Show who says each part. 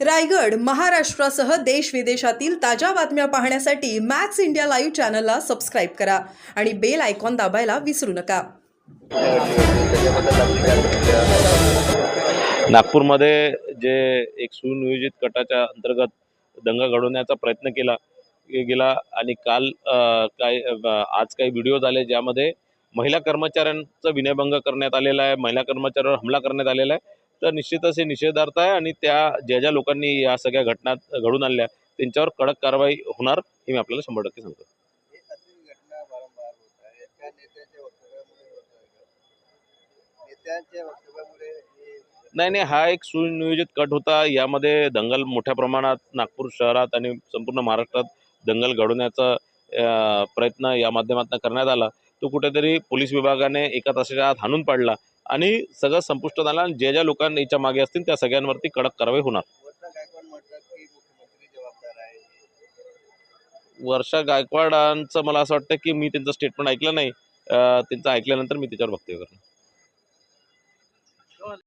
Speaker 1: रायगड महाराष्ट्रासह देश विदेशातील ताज्या बातम्या पाहण्यासाठी मॅक्स इंडिया लाईव्ह चॅनलला सबस्क्राईब करा आणि बेल आयकॉन दाबायला विसरू नका.
Speaker 2: नागपूरमध्ये जे एक सुनियोजित गटाच्या अंतर्गत दंगा घडवण्याचा प्रयत्न केला गेला आणि काल काय आज काही व्हिडिओ आले ज्यामध्ये महिला कर्मचाऱ्यांचा विनयभंग करण्यात आलेला आहे महिला कर्मचाऱ्यावर हमला करण्यात आलेला आहे. तर निश्चितच हे निषेधार्थ आहे आणि त्या ज्या ज्या लोकांनी या सगळ्या घटना घडून आणल्या त्यांच्यावर कडक कारवाई होणार हे मी आपल्याला शंभर टक्के सांगतो. नाही नाही हा एक सुनियोजित कट होता. यामध्ये दंगल मोठ्या प्रमाणात नागपूर शहरात आणि संपूर्ण महाराष्ट्रात दंगल घडवण्याचा प्रयत्न या माध्यमातून करण्यात आला. तो कुठेतरी पोलीस विभागाने एका तासाच्या आत हाणून पाडला. आणि सगळं संपुष्टात आला आणि ज्या ज्या लोकांनी याच्या मागे असतील त्या सगळ्यांवरती कडक कारवाई होणार.
Speaker 3: वर्षा
Speaker 2: गायकवाडांचं मला असं वाटतं की मी त्यांचं स्टेटमेंट ऐकलं नाही. त्यांचं ऐकल्यानंतर मी त्याच्यावर वक्तव्य करणार